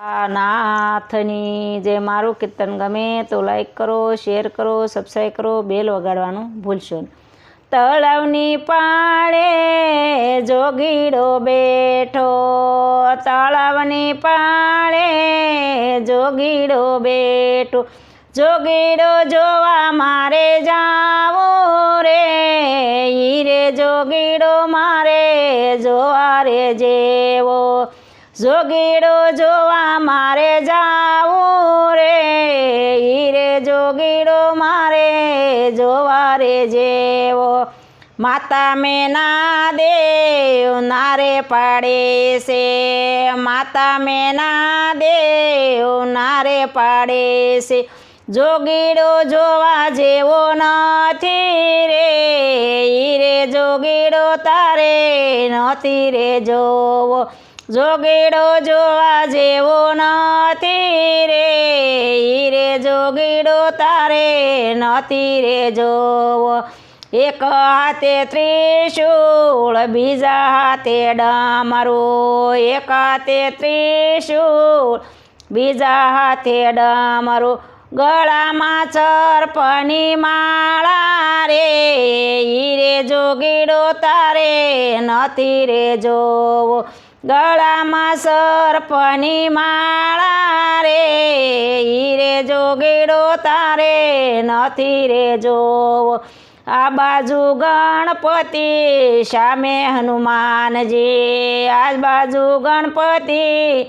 નાથની જે મારું કીર્તન ગમે તો લાઈક કરો શેર કરો સબસ્ક્રાઈબ કરો બેલ વગાડવાનું ભૂલશો તળાવની પાળે જોગીડો બેઠો, તળાવની પાળે જોગીડો બેઠો. જોગીડો જોવા મારે જાવો રે, ઈ રે જોગીડો મારે જોવા રે જેવો. જોગીડો જોવા મારે જાવું રે. હીરે જોગીડો મારે જોવા રે જેવો. માતા મેના દેવ નારે પાડે છે. માતા મેના દેવ નારે પાડે છે. જોગીડો જોવા જેવો નથી રે. હીરે જોગીડો તારે નથી રે જોવો. જોગીડો જોવા જેવો નથી રે હીરે જોગીડો તારે નથી રે જોવો. એક હાથે ત્રિશૂળ, બીજા હાથે ડામરો. એક હાથે ત્રિશૂળ, બીજા હાથે ડામરો. ગળામાં ચરપની માળા રે હીરે જોગીડો તારે નથી રે જોવો. ગળામાં સર્પની માળા રે. હીરે જોગીડો તારે નથી રે જોવો. આ બાજુ ગણપતિ, સામે હનુમાનજી. આ બાજુ ગણપતિ,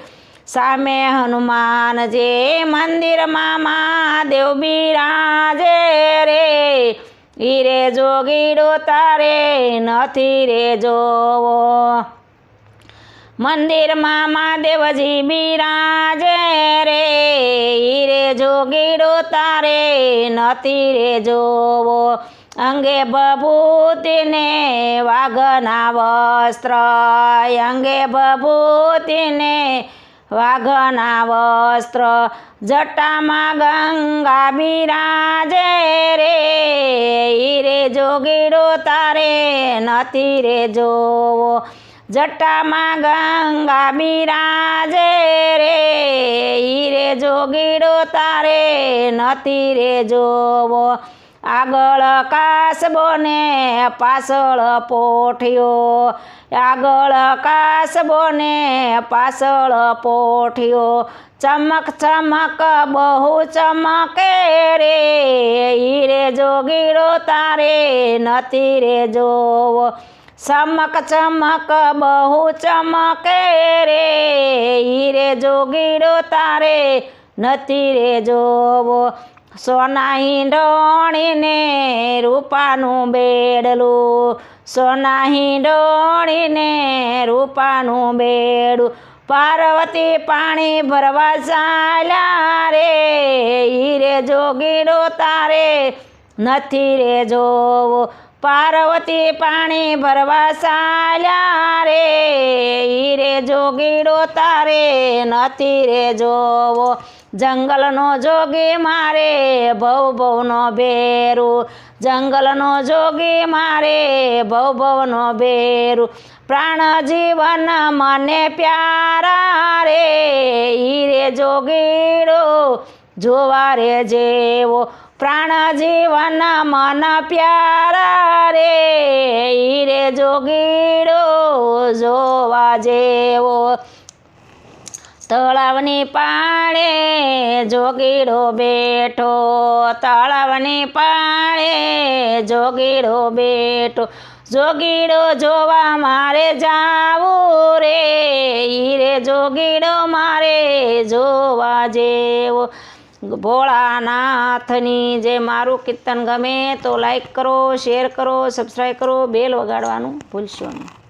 સામે હનુમાનજી. મંદિરમાં મહાદેવ બિરાજે રે. હીરે જોગીડો તારે નથી રે જોવો. મંદિરમાં મહાદેવજી બિરાજે રે. ઈરે જોગીડો તારે નથી રે જોવો. અંગે બભૂતિને વાઘના વસ્ત્ર. અંગે બભૂતિને વાઘના વસ્ત્ર. જટામાં ગંગા બિરાજે રે. ઈરે જોગીડો તારે નથી રે જોવો. જટામાં ગંગા બિરાજે રે ઈ રે જોગીડો તારે નથી રે જોવો. આગળ કાસબો ને પાછળ પોઠિયો. આગળ કાસબો ને પાછળ પોઠિયો. ચમક ચમક બહુ ચમકે રે ઈ જોગીડો તારે નથી રે જોવો. ચમક ચમક બહુ ચમકે રે, હીરે જોગીડો તારે નથી રે જોવો. સોના હિંડોણીને રૂપાનું બેડલું, સોના હિંડોણીને રૂપાનું બેડું પાર્વતી પાણી ભરવા ચાલ્યા રે, હીરે જોગીડો તારે નથી રે જોવો. પાર્વતી પાણી ભરવા સાલ્યા રે. ઈ જોગીડો તારે નથી રે જોવો. જંગલનો જોગી મારે ભવ ભવનો ભેરું. જંગલનો જોગી મારે ભવ ભવનો ભેરું. પ્રાણ જીવન મને પ્યારા રે. ઈ જોગીડો જોવા રે જેવો. પ્રાણ જીવન મન પ્યારા રે ઈ જોગીડો જોવા જેવો. તળાવની પાળે જોગીડો બેઠો, તળાવની પાળે જોગીડો બેઠો. જોગીડો જોવા મારે જાવું રે, હીરે જોગીડો મારે જોવા જેવો. ભોળાનાથની જે મારું કીર્તન ગમે તો લાઈક કરો શેર કરો સબસ્ક્રાઈબ કરો બેલ વગાડવાનું ભૂલશો નહીં.